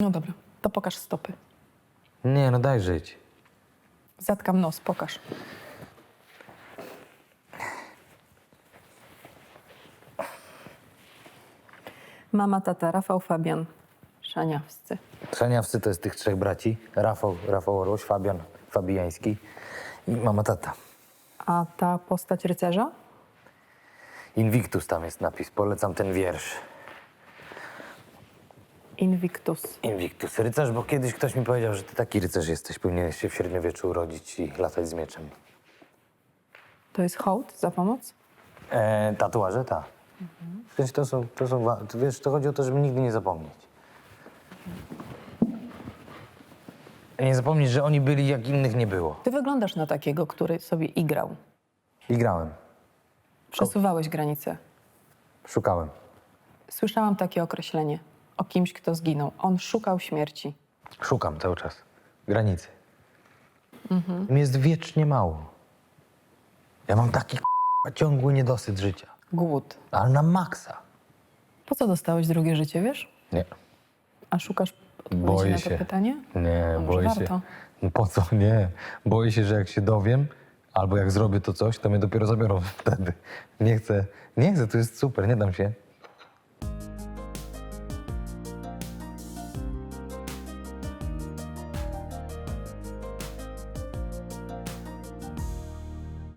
No dobra, to pokaż stopy. Nie, no daj żyć. Zatkam nos, pokaż. Mama, tata, Rafał, Fabian, Szaniawscy. Trzaniawscy to jest tych trzech braci. Rafał, Rafał Orłoś, Fabian Fabijański i mama tata. A ta postać rycerza? Invictus tam jest napis. Polecam ten wiersz. Invictus. Invictus. Rycerz, bo kiedyś ktoś mi powiedział, że ty taki rycerz jesteś. Powinieneś się w średniowieczu urodzić i latać z mieczem. To jest hołd za pomoc? E, tatuaże, tak. W sensie to są, to są, wa- to wiesz, to chodzi o to, żeby nigdy nie zapomnieć. Nie zapomnieć, że oni byli, jak innych nie było. Ty wyglądasz na takiego, który sobie igrał. I grałem. Przesuwałeś granice. Szukałem. Słyszałam takie określenie o kimś, kto zginął. On szukał śmierci. Szukam cały czas. Granicy. Mi jest wiecznie mało. Ja mam taki k***a, ciągły niedosyt życia. Głód. Ale na maksa. Po co dostałeś drugie życie, wiesz? Nie. A szukasz odpowiedzi Boję na to się. pytanie? Nie, A może boję się. warto? No Po co? Nie. Boję się, że jak się dowiem, albo jak zrobię to coś, to mnie dopiero zabiorą wtedy. Nie chcę, nie chcę, to jest super, nie dam się.